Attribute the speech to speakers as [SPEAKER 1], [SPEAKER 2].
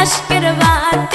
[SPEAKER 1] আশকের বাড়ি